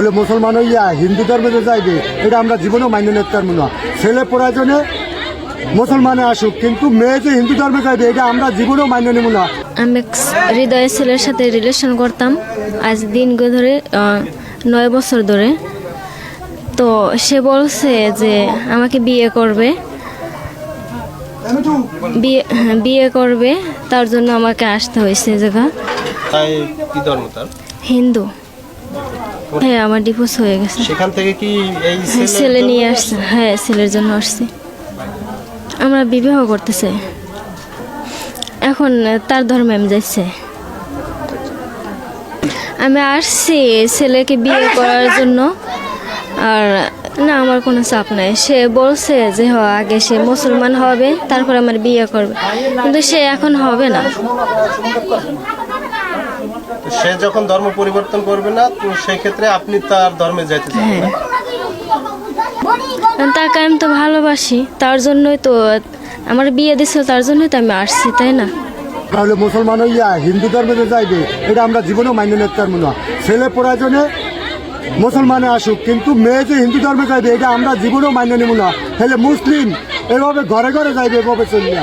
বলে মুসলমান হইয়া হিন্দু ধর্মে যে যাইবে এটা আমরা জীবনেও মান্য নিতে পারব না। ছেলে প্রয়োজনে মুসলমানে আসুক কিন্তু মেয়ে যে হিন্দু ধর্মে যাইবে এটা আমরা জীবনেও মান্য নেব না। আমি হৃদয়ের ছেলের সাথে রিলেশন করতাম আজ দিন ধরে নয় বছর ধরে। তো সে বলছে যে আমাকে বিয়ে করবে। বিয়ে হ্যাঁ, বিয়ে করবে তার জন্য আমাকে আসতে হয়েছে জায়গা। হিন্দু। হ্যাঁ আমার ডিভোর্স হয়ে গেছে। সেখান থেকে কি এই হ্যাঁ, ছেলে নিয়ে আসছে? হ্যাঁ ছেলের জন্য আসছে। আমরা বিবাহ করতে চাই এখন তার ধর্মে আমি যাচ্ছে। আমি আসছি ছেলেকে বিয়ে করার জন্য। আর না আমার কোনো চাপ নাই। সে বলছে যে হ আগে সে মুসলমান হবে তারপর আমার বিয়ে করবে। কিন্তু সে এখন হবে না। সে যখন ধর্ম পরিবর্তন করবে না তো সেই ক্ষেত্রে আপনি তার ধর্মে যাইতে চান হ্যাঁ। তাকে আমি তো ভালোবাসি তার জন্যই তো আমার বিয়ে দিছিল তার জন্যই তো আমি আসছি তাই না? তাহলে মুসলমান হইয়া হিন্দু ধর্মে যাইবে এটা আমরা জীবনেও মান্য নিতে পারব না ছেলে প্রয়োজনে মুসলমানে আসুক কিন্তু মেয়ে যে হিন্দু ধর্মে যাইবে এটা আমরা জীবনেও মান্য নেব না তাহলে মুসলিম এভাবে ঘরে ঘরে যাইবে এভাবে চলিয়া।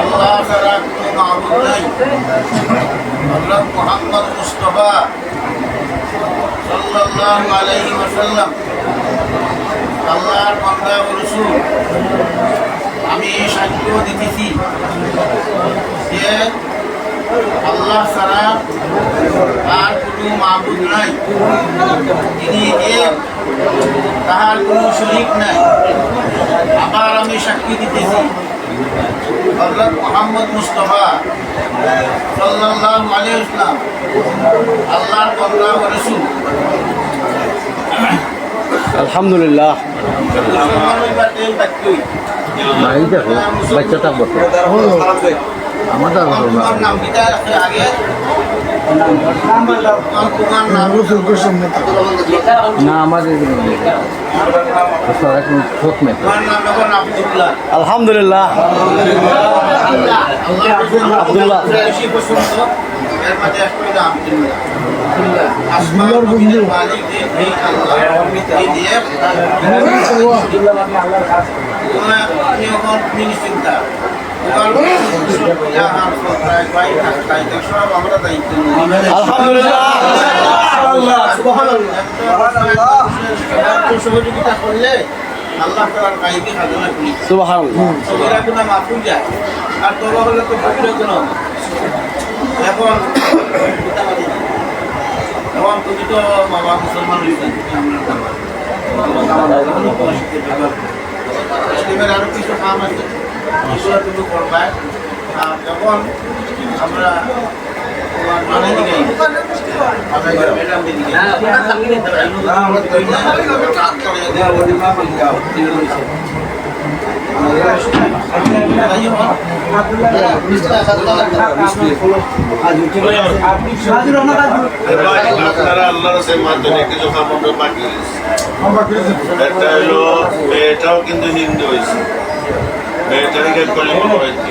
আল্লাহ ছাড়া কোনো মাহবুব নাই। হযরত মুহাম্মদ মুস্তাফা। সাল্লাল্লাহু আলাইহি ওয়াসাল্লাম আমি সাক্ষ্য দিতেছি যে আল্লাহ ছাড়া আর কোনো মাহবুব নাই। তিনি এক তাহার কোনো শরীক নাই। আবার আমি সাক্ষী দিতেছি। হজরত মোহাম্মদ মুস্তফা সাল্লাল্লাহু আলাইহি ওয়াসাল্লাম আল্লাহর বান্দা ও রাসূল। আলহামদুলিল্লাহ। আমাদের না আমাদের আব্দুল্লাহ আলহামদুলিল্লাহ। আব্দুল্লাহ। আল্লাহ। ইয়া সহযোগিতা করলে আল্লাহ তালার গাইবি সাধনা করি সবিরা গুণা মাফুল যায় আর তবা হলে তো ফকিরা গুণা এখন এখন তুমি তো বাবা মুসলমান হয়েছেন আমরা আরও কিছু কাম আছে এগুলো তুমি করবা আর যখন আমরা মানে আপনারা আল্লাহর সে মাধ্যমে কিছু কামড় বাকি মেয়েটাও কিন্তু হিন্দু হয়েছে মেয়েটাকে কলিমা হয়েছে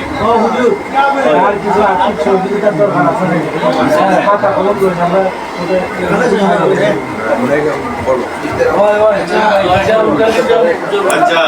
আচ্ছা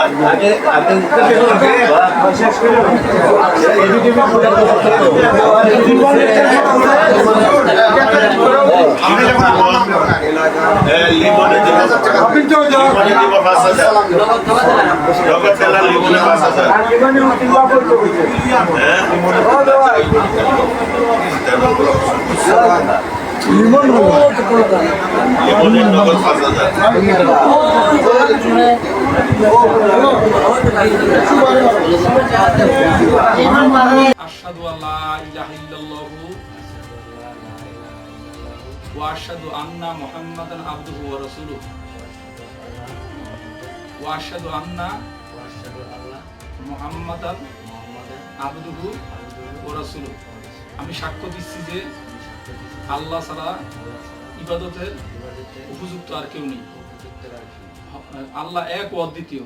আশহাদু আল্লা ইলাহা ইল্লাল্লাহু মুহাম্মাদান আবদুহু ও আমি সাক্ষ্য দিচ্ছি যে আল্লাহ ছাড়া ইবাদতের উপযুক্ত আর কেউ নেই। আল্লাহ এক ও অদ্বিতীয়।